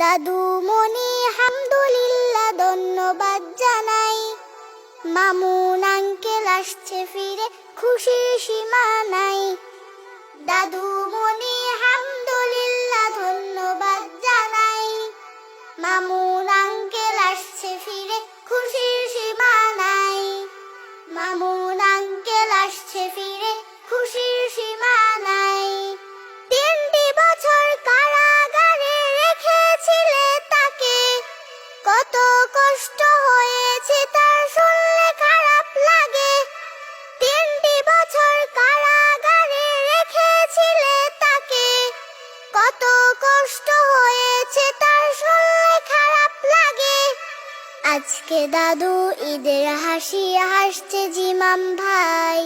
দাদু মনি হামদুলিল্লাহ ধন্যবাদ জানাই। মামুন আঙ্কেল আসছে ফিরে খুশি সীমা নাই। দাদু মনি কষ্ট হয়েছে, তার শুনলে খারাপ লাগে। তিনটি বছর কারাগারে রেখেছিলে তাকে। কত কষ্ট হয়েছে, তার শুনলে খারাপ লাগে। আজকে দাদু ঈদের হাসি হাসছে জিমাম ভাই।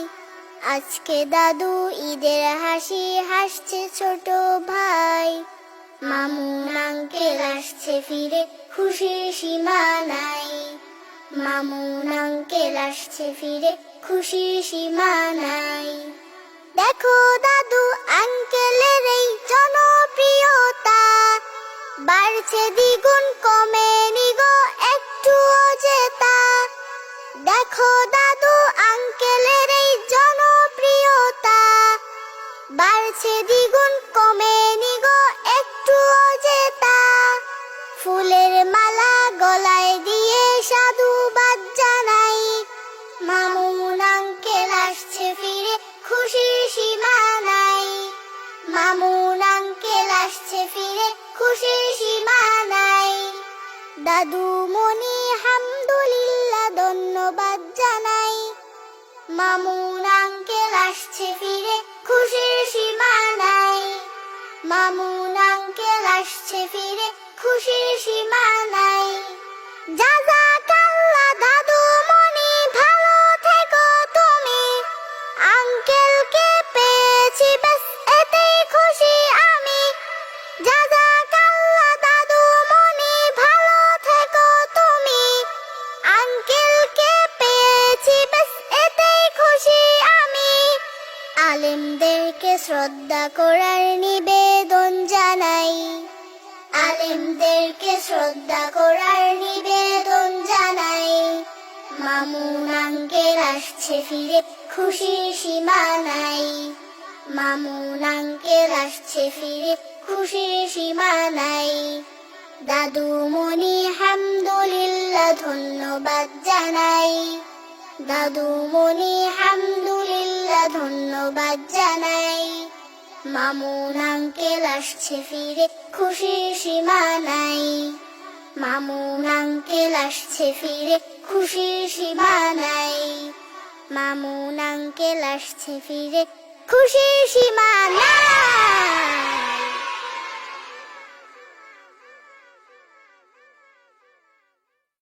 আজকে দাদু ঈদের হাসি হাসছে ছোট ভাই। মামুন আঙ্কেল আসছে ফিরে খুশির সীমা নাই। মামুন আঙ্কেল আসছে ফিরে খুশির সীমা নাই। দেখো দাদু আঙ্কেলের এই জনপ্রিয়তা। বাড়ছে দ্বিগুণ কমে নিগো একটু জেতা। দেখো দাদু আঙ্কেলের এই জনপ্রিয়তা। বাড়ছে দ্বিগুণ কমে দাদু মনি হামদুলিল্লাহ ধন্যবাদ জানাই। মামুন আঙ্কেল আসছে ফিরে, খুশির সীমা নাই। মামুন আঙ্কেল আসছে ফিরে, খুশির সীমা নাই। জাযাকাল্লাহ আলেমদেরকে শ্রদ্ধা করার নিবেদন জানাই। আলেমদেরকে শ্রদ্ধা করার নিবেদন জানাই। মামুন আঙ্কেল আসছে ফিরে, খুশির সীমা নাই। আসছে ফিরে, খুশির সীমা নাই। দাদু মনি হামদুলিল্লাহ ধন্যবাদ জানাই। দাদু মনি ধন্যবাদ জানাই। মামুন আঙ্কেল আসছে ফিরে, খুশি সীমা নাই। মামুন আঙ্কেল আসছে ফিরে খুশির সীমা নাই। মামুন আঙ্কেল আসছে ফিরে, খুশি সীমা নাই।